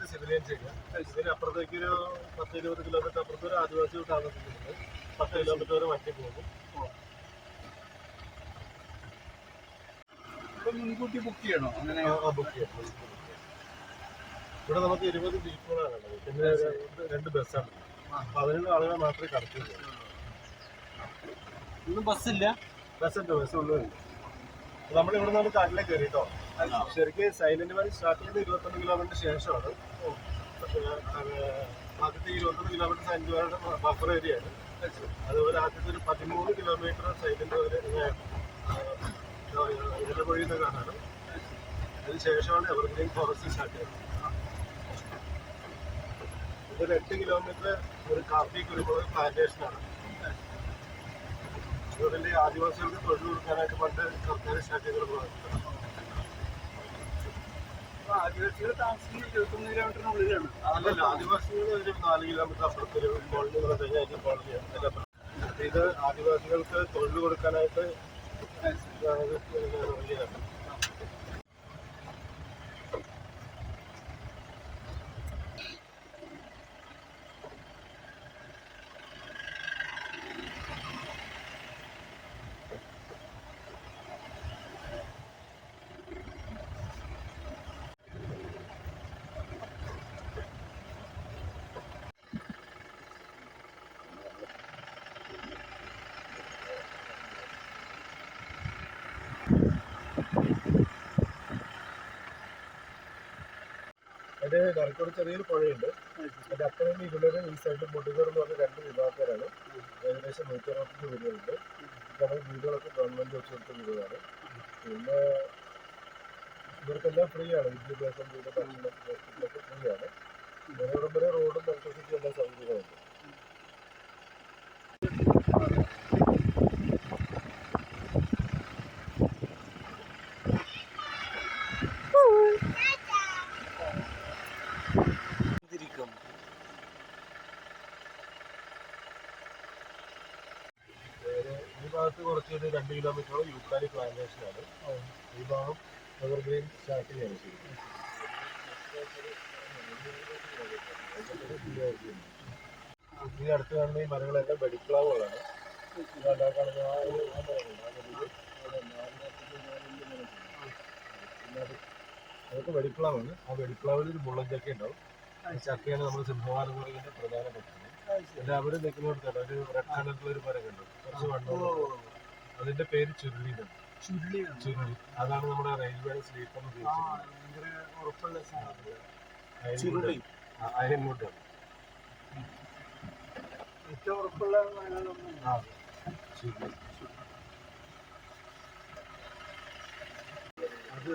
ഇതിന്റെ സിവിലിയൻ ചെയ്യാം ഇതിന് അപ്പുറത്തേക്ക് ഒരു പത്ത് ഇരുപത് കിലോമീറ്റർ അപ്പുറത്ത് ഒരു ആദിവാസി താമസിക്കുന്നുണ്ട് പത്ത് കിലോമീറ്റർ വരെ വണ്ടി പോകും. മുൻകൂട്ടി ബുക്ക് ചെയ്യണോ? അങ്ങനെ? ബുക്ക് ചെയ്യണം ഇവിടെ നമുക്ക് ഇരുപത് ജീപ്പുകളാണ് പിന്നെ രണ്ട് ബസ്സാണ് പതിനൊന്ന് ആളുകൾ മാത്രമേ കടത്തുള്ളൂ ഇന്ന് ബസ്സില്ല ബസ്സുണ്ട് ബസ് ഉള്ളൂ. നമ്മൾ ഇവിടെ നിന്ന് കാട്ടിലേക്ക് കയറി കേട്ടോ ശരിക്കും സൈലന്റ് വാലി സ്റ്റാർട്ട് ചെയ്ത് ഇരുപത്തൊന്ന് കിലോമീറ്റർ ശേഷമാണ്. ആദ്യത്തെ ഇരുപത്തൊന്ന് കിലോമീറ്റർ സൈലന്റ് വാലിയുടെ ബഫർ ഏരിയ ആണ്. അതുപോലെ ആദ്യത്തെ ഒരു പതിമൂന്ന് കിലോമീറ്റർ സൈലന്റ് വാലി വഴി നിന്ന് കാണാനും അതിനുശേഷമാണ് എവർഗ്രീൻ ഫോറസ്റ്റ് സ്റ്റാർട്ട് ചെയ്തത് ഇതൊരു എട്ട് കിലോമീറ്റർ ഒരു കാപ്പി കുരുമുളക് പ്ലാന്റേഷനാണ് ഇതിന്റെ ആദിവാസികൾക്ക് തൊഴിൽ കൊടുക്കാനായിട്ട് പണ്ട് സർക്കാർ സ്റ്റാർട്ട് ചെയ്ത പ്രവർത്തനം ആദിവാസികൾ താമസിക്കുന്ന ഇരുപത്തൊന്ന് കിലോമീറ്ററിനുള്ളിലാണ് അല്ലല്ല ആദിവാസികൾ ഒരു നാല് കിലോമീറ്റർ അപ്പുറത്ത് ഒരു കോളനി കഴിഞ്ഞാൽ കോളനിയാണ് ഇത് ആദിവാസികൾക്ക് തൊഴിൽ കൊടുക്കാനായിട്ട് അത് നരക്കോട് ചെറിയൊരു പുഴയുണ്ട്. അതിന്റെ അപ്പുറം ഇവരുടെ ഈ സൈഡിൽ മുട്ടുകാർ എന്ന് പറഞ്ഞ രണ്ട് വിഭാഗക്കാരാണ്. ഏകദേശം നൂറ്റി അറുപത്തഞ്ച് വീടുകളുണ്ട്. നമ്മുടെ വീടുകളൊക്കെ ഗവൺമെന്റ് വെച്ച് കൊടുത്ത വീടുകളാണ്. പിന്നെ ഇവർക്കെല്ലാം ഫ്രീ ആണ്. വിദ്യാഭ്യാസം വീട് ഫ്രീ ആണ് ഇവരോടും വരെ റോഡും ഇലക്ട്രിസിറ്റി എല്ലാ സൗകര്യങ്ങളുണ്ട് വേറെ ഈ ഭാഗത്ത് കുറച്ച് ഒരു രണ്ട് കിലോമീറ്ററോളം യൂക്കാലി പ്ലാന്റേഷൻ ആണ്. ഈ ഭാഗം എവർഗ്രീൻ സ്റ്റാർട്ട് ചെയ്യാണ് ശരിക്കും ഈ അടുത്ത് കാണുന്ന ഈ മരങ്ങളെല്ലാം വെടിപ്ലാവുകളാണ്. കാണുന്ന ആ ഒരു അതൊക്കെ വെടിപ്ലാവാണ്. ആ വെടിപ്ലാവിൽ ഒരു മുള്ളൻ ചക്ക ഉണ്ടാവും. ചക്കയാണ് നമ്മുടെ സിംഹവാലം എന്ന് പറയുന്ന പ്രധാന എന്നിട്ട് അവിടെ ഒരു റെഡ് കളറിലുള്ള ഒരു മരം കണ്ടു കുറച്ച് വണ്ണമുള്ള. അതിന്റെ പേര് ചുരുളി എന്നാണ്. ചുരുളിയാണ് ചുരുളി. അതാണ് നമ്മുടെ റെയിൽവേ സ്ലീപ്പർ ഭയങ്കര ഉറപ്പുള്ള ചുരുളി. ഏറ്റവും ചുരുളി. അത്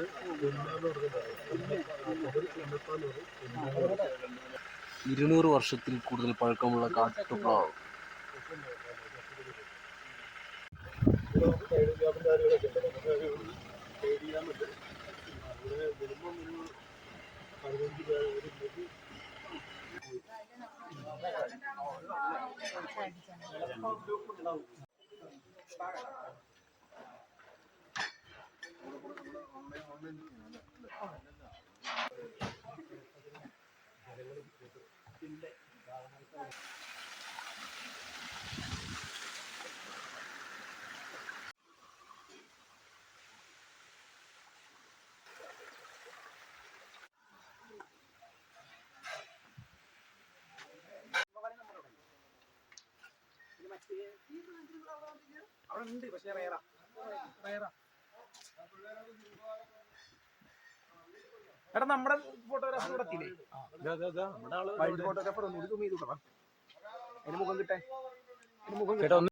ഇരുന്നൂറ് വർഷത്തിൽ കൂടുതൽ പഴക്കമുള്ള കാട്ടുപ്ലാവ്. കാര്യങ്ങളൊക്കെ ഉണ്ട് നമുക്ക് ഒരു സൈഡ് ചെയ്യാൻ പറ്റും ഇവിടെ മിനിമം ഒരു പതിനഞ്ച് പേര് ഒരു ഗ്രൂപ്പ് അവിടെ ഉണ്ട് പക്ഷേ റയറാ റയറാ എടാ നമ്മുടെ ഫോട്ടോഗ്രാഫർ ഇവിടെ എത്തിയില്ലേ വൈൽഡ് ഫോട്ടോഗ്രാഫർ ഒന്നുകൂടി zoom ചെയ്ത് വിടണം അതിന് മുഖം കിട്ടാൻ അതിന് മുഖം ചേട്ടാ ഒന്ന്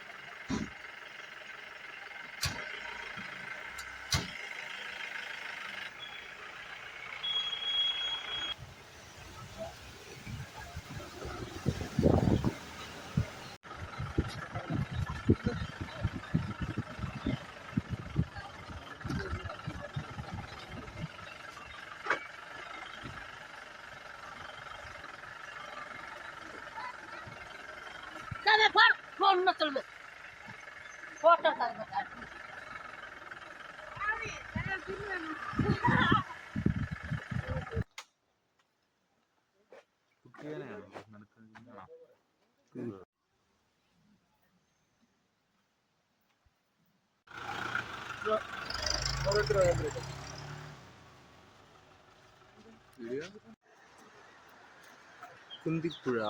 ஒன்று சொல்லு போட்டோ குந்திப்புழா